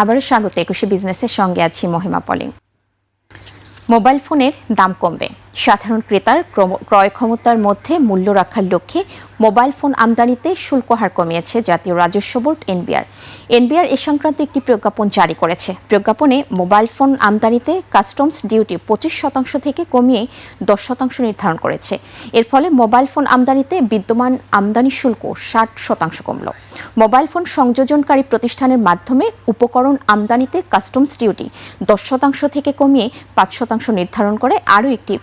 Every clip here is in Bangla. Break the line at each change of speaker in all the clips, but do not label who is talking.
আবারও স্বাগত একুশে বিজনেসের সঙ্গে আছি মহিমা পলিং। মোবাইল ফোনের দাম কমবে। সাধারণ ক্রেতার ক্রয় ক্ষমতার মধ্যে মূল্য রাখার লক্ষ্যে মোবাইল ফোন আমদানিতে শুল্ক হার কমিয়েছে জাতীয় রাজস্ব বোর্ড এনবিআর। এনবিআর এ সংক্রান্ত একটি প্রজ্ঞাপন জারি করেছে। প্রজ্ঞাপনে মোবাইল ফোন আমদানিতে কাস্টমস ডিউটি পঁচিশ শতাংশ থেকে কমিয়ে দশ শতাংশ নির্ধারণ করেছে। এর ফলে মোবাইল ফোন আমদানিতে বিদ্যমান আমদানি শুল্ক ষাট শতাংশ কমল। মোবাইল ফোন সংযোজনকারী প্রতিষ্ঠানের মাধ্যমে উপকরণ আমদানিতে কাস্টমস ডিউটি দশ শতাংশ থেকে কমিয়ে পাঁচ শতাংশ নির্ধারণ করে আরও একটি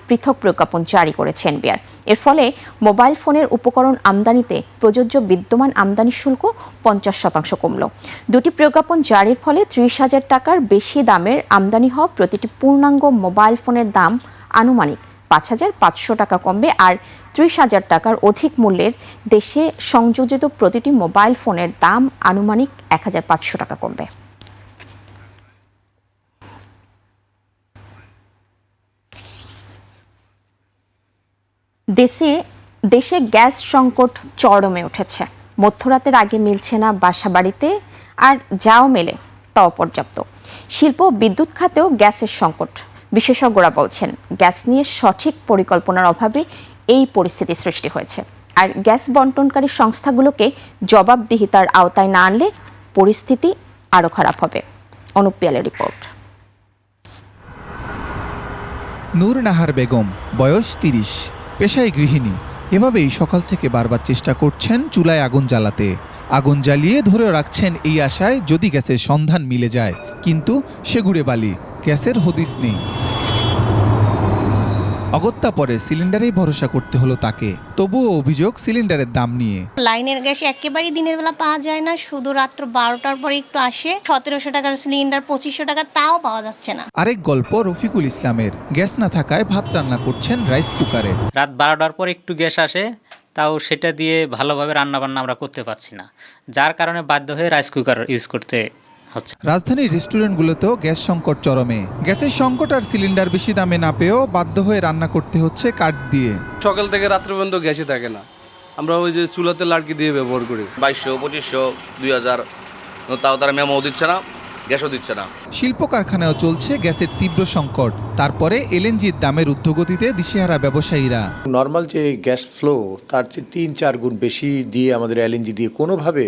প্রজ্ঞাপন জারি করেছে এনবিআর। এর ফলে মোবাইল ফোনের উপকরণ আমদানিতে প্রযোজ্য বিদ্যমান আমদানি শুল্ক পঞ্চাশ শতাংশ কমল। দুটি প্রজ্ঞাপন জারির ফলে ত্রিশ হাজার টাকার বেশি দামের আমদানি হওয়া প্রতিটি পূর্ণাঙ্গ মোবাইল ফোনের দাম আনুমানিক পাঁচ হাজার পাঁচশো টাকা কমবে আর ত্রিশ হাজার টাকার অধিক মূল্যের দেশে সংযোজিত প্রতিটি মোবাইল ফোনের দাম আনুমানিক এক হাজার পাঁচশো টাকা কমবে। দেশে দেশে গ্যাস সংকট চরমে উঠেছে। মধ্যরাতের আগে মিলছে না বাসা বাড়িতে আর যাও মেলে, তাও পর্যাপ্ত। শিল্প বিদ্যুৎ খাতেও গ্যাসের সংকট। বিশেষজ্ঞরা বলছেন, গ্যাস নিয়ে সঠিক পরিকল্পনার অভাবে এই পরিস্থিতি সৃষ্টি হয়েছে। আর গ্যাস বন্টনকারী সংস্থাগুলোকে জবাবদিহিতার আওতায় না আনলে পরিস্থিতি আরও খারাপ হবে। অনুপ পিয়ালের রিপোর্ট।
নূর নাহার বেগম, বয়স তিরিশ। পেশায় গৃহিণী। এভাবেই সকাল থেকে বারবার চেষ্টা করছেন চুলায় আগুন জ্বালাতে। আগুন জ্বালিয়ে ধরে রাখছেন এই আশায় যদি গ্যাসের সন্ধান মিলে যায়, কিন্তু সে গুড়ে বালি, গ্যাসের হদিস নেই। অগত্যা পরে সিলিন্ডারেই ভরসা করতে হলো তাকে। তবুও অভিযোগ সিলিন্ডারের দাম নিয়ে।
লাইনের গ্যাস একেবারেই দিনের বেলা পাওয়া যায় না শুধু রাত্র বারোটার পরে একটু আসে। সতেরোশো টাকার সিলিন্ডার পঁচিশশো টাকা তাও পাওয়া যাচ্ছে না।
আরেক গল্প রফিকুল ইসলামের। গ্যাস না থাকায় ভাত রান্না করছেন রাইস কুকারে।
রাত বারোটার পর একটু গ্যাস আসে তাও সেটা দিয়ে ভালোভাবে রান্নাবান্না আমরা করতে পারছি না। যার কারণে বাধ্য হয়ে রাইস কুকার ইউজ করতে হচ্ছে
রাজধানীর রেস্টুরেন্টগুলোতেও গ্যাস সংকট চরমে। গ্যাসের সংকট আর সিলিন্ডার বেশি দামে না পেয়েও বাধ্য হয়ে রান্না করতে হচ্ছে কাঠ দিয়ে।
সকাল থেকে রাত্রে পর্যন্ত গ্যাসই থাকে না। আমরা ওই যে চুলাতে লাড়কি দিয়ে ব্যবহার করি।
বাইশশো পঁচিশশো দুই হাজার তাও তারা মেমো দিচ্ছে না গ্যাসও দিচ্ছে না।
শিল্প কারখানায়ও চলছে গ্যাসের তীব্র সংকট। তারপরে এলএনজির দামের ঊর্ধ্বগতিতে দিশেহারা ব্যবসায়ীরা।
নর্মাল যে গ্যাস ফ্লো তার চেয়ে তিন চার গুণ বেশি দিয়ে আমাদের এলএনজি দিয়ে কোনোভাবে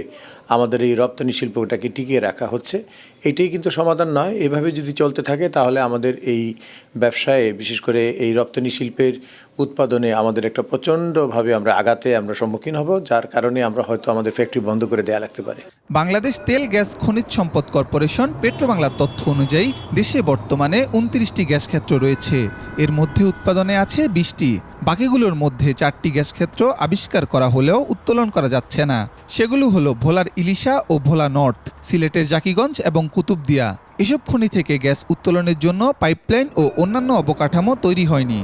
আমাদের এই রপ্তানি শিল্পটাকে টিকিয়ে রাখা হচ্ছে। এটাই কিন্তু সমাধান নয়। এভাবে যদি চলতে থাকে, তাহলে আমাদের এই ব্যবসায়ে, বিশেষ করে এই রপ্তানি শিল্পের উৎপাদনে আমাদের একটা প্রচণ্ডভাবে আমরা আঘাতে আমরা সম্মুখীন হব, যার কারণে আমরা হয়তো আমাদের ফ্যাক্টরি বন্ধ করে দেয়া লাগতে পারে।
বাংলাদেশ তেল, গ্যাস, খনিজ সম্পদ কর্পোরেশন, পেট্রোবাংলার তথ্য অনুযায়ী দেশে বর্তমানে উনত্রিশটি গ্যাস ক্ষেত্র রয়েছে। এর মধ্যে উৎপাদনে আছে বিশটি। বাকিগুলোর মধ্যে চারটি গ্যাস ক্ষেত্র আবিষ্কার করা হলেও উত্তোলন করা যাচ্ছে না। সেগুলো হলো ভোলার ইলিশা ও ভোলা নর্থ, সিলেটের জাকিগঞ্জ এবং কুতুবদিয়া। এসব খনি থেকে গ্যাস উত্তোলনের জন্য পাইপলাইন ও অন্যান্য অবকাঠামো তৈরি হয়নি।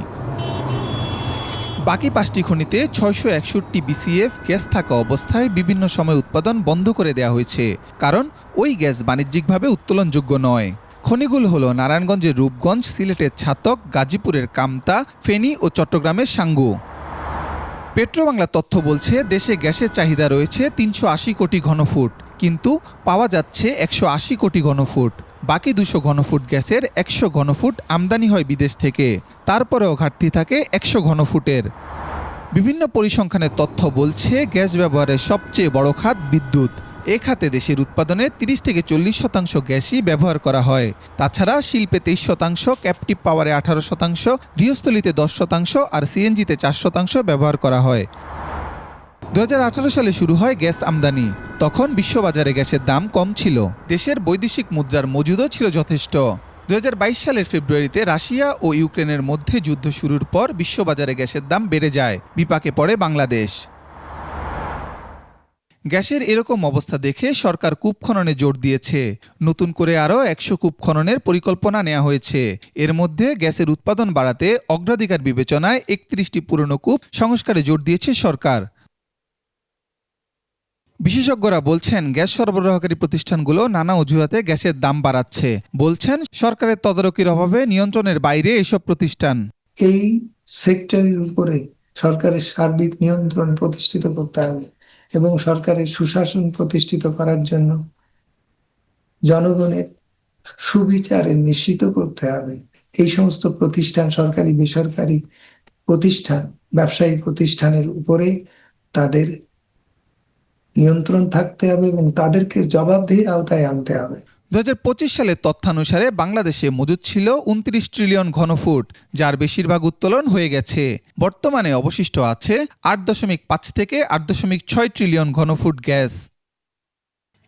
বাকি পাঁচটি খনিতে ছয়শো একষট্টি বিসিএফ গ্যাস থাকা অবস্থায় বিভিন্ন সময় উৎপাদন বন্ধ করে দেওয়া হয়েছে, কারণ ওই গ্যাস বাণিজ্যিকভাবে উত্তোলনযোগ্য নয়। খনিগুলো হলো নারায়ণগঞ্জের রূপগঞ্জ, সিলেটের ছাতক, গাজীপুরের কামতা, ফেনী ও চট্টগ্রামের সাঙ্গু। পেট্রোবাংলা তথ্য বলছে, দেশে গ্যাসের চাহিদা রয়েছে তিনশো আশি কোটি ঘনফুট, কিন্তু পাওয়া যাচ্ছে একশো আশি কোটি ঘনফুট। বাকি দুশো ঘনফুট গ্যাসের একশো ঘনফুট আমদানি হয় বিদেশ থেকে। তারপরেও ঘাটতি থাকে একশো ঘনফুটের। বিভিন্ন পরিসংখ্যানের তথ্য বলছে, গ্যাস ব্যবহারের সবচেয়ে বড় খাত বিদ্যুৎ। এ খাতে দেশের উৎপাদনে তিরিশ থেকে চল্লিশ শতাংশ গ্যাসই ব্যবহার করা হয়। তাছাড়া শিল্পে তেইশ শতাংশ ক্যাপটিভ পাওয়ারে আঠারো শতাংশ, গৃহস্থলিতে দশ শতাংশ আর সিএনজিতে চার শতাংশ ব্যবহার করা হয়। দু হাজার আঠারো সালে শুরু হয় গ্যাস আমদানি। তখন বিশ্ববাজারে গ্যাসের দাম কম ছিল। দেশের বৈদেশিক মুদ্রার মজুদও ছিল যথেষ্ট। দু হাজার বাইশ সালের ফেব্রুয়ারিতে রাশিয়া ও ইউক্রেনের মধ্যে যুদ্ধ শুরুর পর বিশ্ববাজারে গ্যাসের দাম বেড়ে যায়। বিপাকে পড়ে বাংলাদেশ। গ্যাসের এরকম অবস্থা দেখে সরকার কূপ খননে জোর দিয়েছে। নতুন করে আরও একশো কূপ খননের পরিকল্পনা নেওয়া হয়েছে। এর মধ্যে গ্যাসের উৎপাদন বাড়াতে অগ্রাধিকার বিবেচনায় একত্রিশটি পুরনো কূপ সংস্কারে জোর দিয়েছে সরকার। বিশেষজ্ঞরা বলছেন, গ্যাস সরবরাহকারী প্রতিষ্ঠানগুলো নানা অজুহাতে গ্যাসের দাম বাড়াচ্ছে। বলছেন, সরকারের তদারকির অভাবে নিয়ন্ত্রণের বাইরে এসব প্রতিষ্ঠান।
এই সেক্টরের উপরে সরকারের সার্বিক নিয়ন্ত্রণ প্রতিষ্ঠিত করতে হবে। এবং সরকারের সুশাসন প্রতিষ্ঠিত করার জন্য জনগণের সুবিচারে নিশ্চিত করতে হবে। এই সমস্ত প্রতিষ্ঠান সরকারি, বেসরকারি প্রতিষ্ঠান, ব্যবসায়ী প্রতিষ্ঠানের উপরে তাদের নিয়ন্ত্রণ থাকতে হবে এবং তাদেরকে জবাবদিহির আওতায় আনতে হবে।
দু সালের তথ্যানুসারে বাংলাদেশে মজুদ ছিল উনত্রিশ ট্রিলিয়ন ঘনফুট, যার বেশিরভাগ উত্তোলন হয়ে গেছে। বর্তমানে অবশিষ্ট আছে আট দশমিক পাঁচ থেকে আট দশমিক ছয় ট্রিলিয়ন ঘনফুট গ্যাস।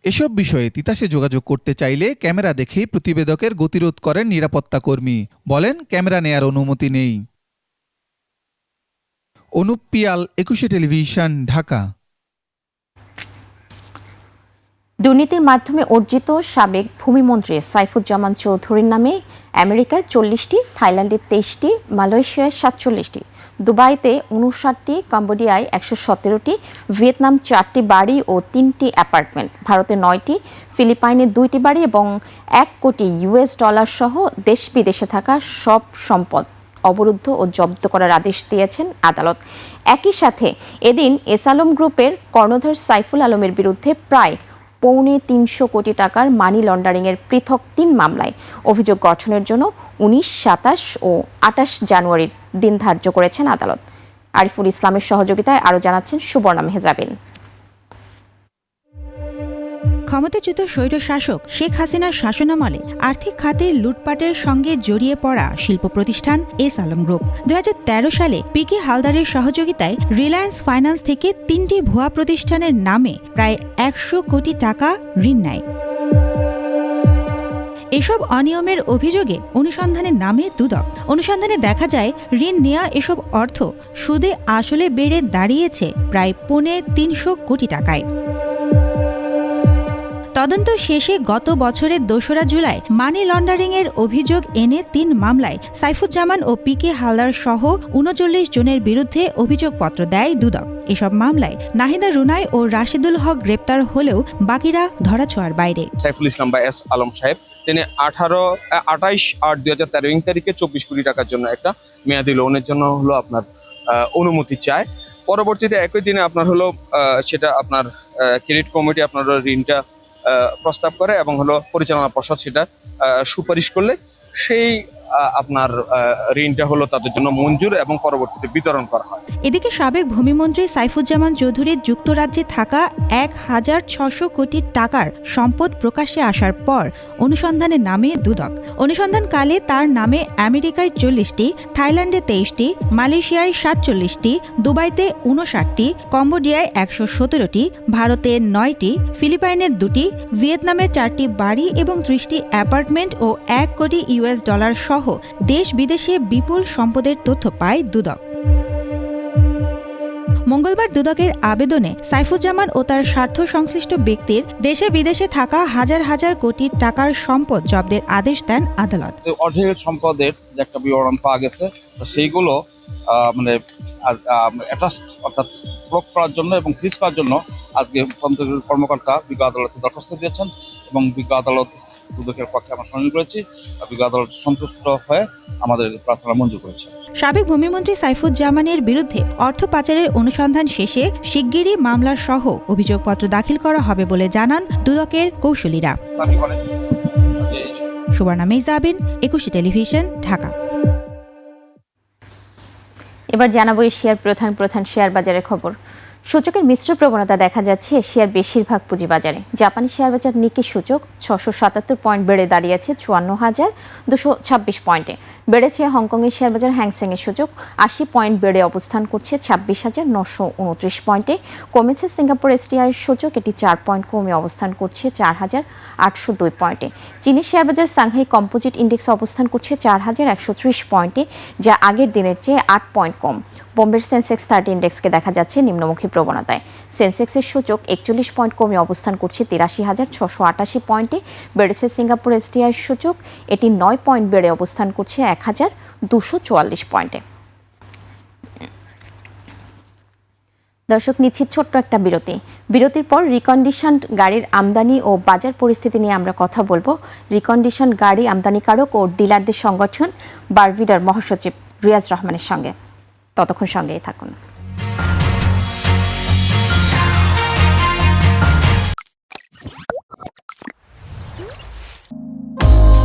এসব বিষয়ে তিতাসে যোগাযোগ করতে চাইলে ক্যামেরা দেখেই প্রতিবেদকের গতিরোধ করেন নিরাপত্তা কর্মী। বলেন, ক্যামেরা নেয়ার অনুমতি নেই। অনুপ পিয়াল, একুশে টেলিভিশন, ঢাকা।
দুর্নীতির মাধ্যমে অর্জিত সাবেক ভূমিমন্ত্রী সাইফুজ্জামান চৌধুরীর নামে আমেরিকায় চল্লিশটি, থাইল্যান্ডে তেইশটি, মালয়েশিয়ায় সাতচল্লিশটি, দুবাইতে উনষাটটি, কম্বোডিয়ায় একশো সতেরোটি, ভিয়েতনাম চারটি বাড়ি ও তিনটি অ্যাপার্টমেন্ট, ভারতে নয়টি, ফিলিপাইনে দুইটি বাড়ি এবং এক কোটি ইউএস ডলার সহ দেশ বিদেশে থাকা সব সম্পদ অবরুদ্ধ ও জব্দ করার আদেশ দিয়েছেন আদালত। একই সাথে এদিন এসালম গ্রুপের কর্ণধার সাইফুল আলমের বিরুদ্ধে প্রায় পৌনে তিনশো কোটি টাকার মানি লন্ডারিংয়ের পৃথক তিন মামলায় অভিযোগ গঠনের জন্য উনিশ, সাতাশ ও আটাশ জানুয়ারির দিন ধার্য করেছেন আদালত। আরিফুল ইসলামের সহযোগিতায় আরও জানাচ্ছেন সুবর্ণা মেহজাবিন।
ক্ষমতাচ্যুত স্বৈর শাসক শেখ হাসিনার শাসনামলে আর্থিক খাতে লুটপাটের সঙ্গে জড়িয়ে পড়া শিল্প প্রতিষ্ঠান এস আলম গ্রুপ। দু হাজার তেরো সালে পিকে হালদারের সহযোগিতায় রিলায়েন্স ফাইন্যান্স থেকে তিনটি ভুয়া প্রতিষ্ঠানের নামে প্রায় একশো কোটি টাকা ঋণ নেয়। এসব অনিয়মের অভিযোগে অনুসন্ধানের নামে দুদক। অনুসন্ধানে দেখা যায়, ঋণ নেওয়া এসব অর্থ সুদে আসলে বেড়ে দাঁড়িয়েছে প্রায় পৌনে তিনশো কোটি টাকায়। তদন্ত শেষে গত বছরের দোসরা জুলাই মানি লন্ডারিং এর অভিযোগ এনে তিন মামলায় সাইফুজ্জামান ও পিকে হালদার সহ উনচল্লিশ জনের বিরুদ্ধে অভিযোগপত্র দেয় দুদক। এসব মামলায় নাহিদা রুনাই ও রাশিদুল হক গ্রেপ্তার হলেও বাকিরা ধরাছোঁয়ার বাইরে।
সাইফুল ইসলাম বা এস আলম সাহেব, তিনি আঠারো আঠাইশ আট দুই হাজার তেরো তারিখে চব্বিশ কোটি টাকার জন্য একটা মেয়াদি লোনের জন্য হলো আপনার অনুমতি চায়। পরবর্তীতে একই দিনে আপনার হলো সেটা আপনার ক্রেডিট কমিটি আপনার ঋণটা প্রস্তাব করে এবং হলো পরিচালনা পর্ষদ সেটা সুপারিশ করলে সেই আপনার ঋণটা হলো তাদের জন্য মঞ্জুর এবং পরবর্তীতে বিতরণ করা হয়।
এদিকে সাবেক ভূমিমন্ত্রী সাইফুজ্জামান চৌধুরীর যুক্তরাজ্যে থাকা এক হাজার ছশো কোটি টাকার সম্পদ প্রকাশ্যে আসার পর অনুসন্ধানে নামে দুদক। অনুসন্ধানকালে তার নামে আমেরিকায় চল্লিশটি, থাইল্যান্ডে তেইশটি, মালয়েশিয়ায় সাতচল্লিশটি, দুবাইতে উনষাটটি কম্বোডিয়ায় একশো সতেরোটি, ভারতে নয়টি ফিলিপাইনের দুটি, ভিয়েতনামে চারটি বাড়ি এবং ত্রিশটি অ্যাপার্টমেন্ট ও এক কোটি ইউএস ডলার সহ দেশ বিদেশে বিপুল সম্পদের তথ্য পায় দুদক। মঙ্গলবার দুদকের আবেদনে সাইফুজ্জামান ও তার স্বার্থ সংশ্লিষ্ট ব্যক্তির দেশে বিদেশে থাকা হাজার হাজার কোটি টাকার সম্পদ জব্দের আদেশ দেন আদালত।
অঢেল সম্পদের যে একটা বিবরণ পাওয়া গেছে সেইগুলো মানে অর্থাৎ প্রয়োগ করার জন্য এবং ফ্রিজ করার জন্য আজকে কর্মকর্তা বিজ্ঞ আদালতে দরখাস্ত দিয়েছেন এবং বিজ্ঞ আদালত দুদকের পক্ষে আমরা শুনানি করেছি। আর আদালত সন্তুষ্ট হয়ে আমাদের প্রার্থনা মঞ্জুর করেছে।
সাবেক ভূমিমন্ত্রী সাইফুজ্জামানের বিরুদ্ধে অর্থ পাচারের অনুসন্ধান শেষে শিগগিরই মামলা সহ অভিযোগপত্র দাখিল করা হবে বলে জানান দুদকের কৌশলীরা। সুবর্ণা মেজাবিন একুশে টেলিভিশন ঢাকা।
এবার জানাব এশিয়ার প্রধান প্রধান শেয়ার বাজারের খবর। সূচকের মিশ্র প্রবণতা দেখা যাচ্ছে এশিয়ার বেশিরভাগ পুঁজিবাজারে। জাপানি শেয়ার বাজার নিকি সূচক ছশো সাতাত্তর পয়েন্ট বেড়ে দাঁড়িয়েছে চুয়ান্ন হাজার দুশো ছাব্বিশ পয়েন্টে। বেড়েছে হংকংয়ের শেয়ার বাজার হ্যাংসেংয়ের সূচক আশি পয়েন্ট বেড়ে অবস্থান করছে ছাব্বিশ হাজার নশো উনত্রিশ পয়েন্টে। কমেছে সিঙ্গাপুর এসটিআই সূচক এটি চার পয়েন্ট কমে অবস্থান করছে চার হাজার আটশো দুই পয়েন্টে। চীনের শেয়ার বাজার সাংহাই কম্পোজিট ইন্ডেক্স অবস্থান করছে চার হাজার একশো ত্রিশ পয়েন্টে, যা আগের দিনের চেয়ে আট পয়েন্ট কম। বোম্বের সেন্সেক্স থার্টি ইন্ডেক্সকে দেখা যাচ্ছে নিম্নমুখী প্রবণতায়। সেন্সেক্সের সূচক একচল্লিশ পয়েন্ট কমে অবস্থান করছে তিরাশি হাজার ছশো আটাশি পয়েন্টে। বেড়েছে সিঙ্গাপুর এসটিআই সূচক এটি নয় পয়েন্ট বেড়ে অবস্থান করছে এক হাজার দুশো চুয়াল্লিশ পয়েন্টে। দর্শক, নিচ্ছি ছোট্ট একটা বিরতি। বিরতির পর রিকন্ডিশন গাড়ির আমদানি ও বাজার পরিস্থিতি নিয়ে আমরা কথা বলব। রিকন্ডিশন গাড়ি আমদানিকারক ও ডিলারদের সংগঠন বারভিডার মহাসচিব রিয়াজ রহমানের সঙ্গে। ততক্ষণ সঙ্গেই থাকুন।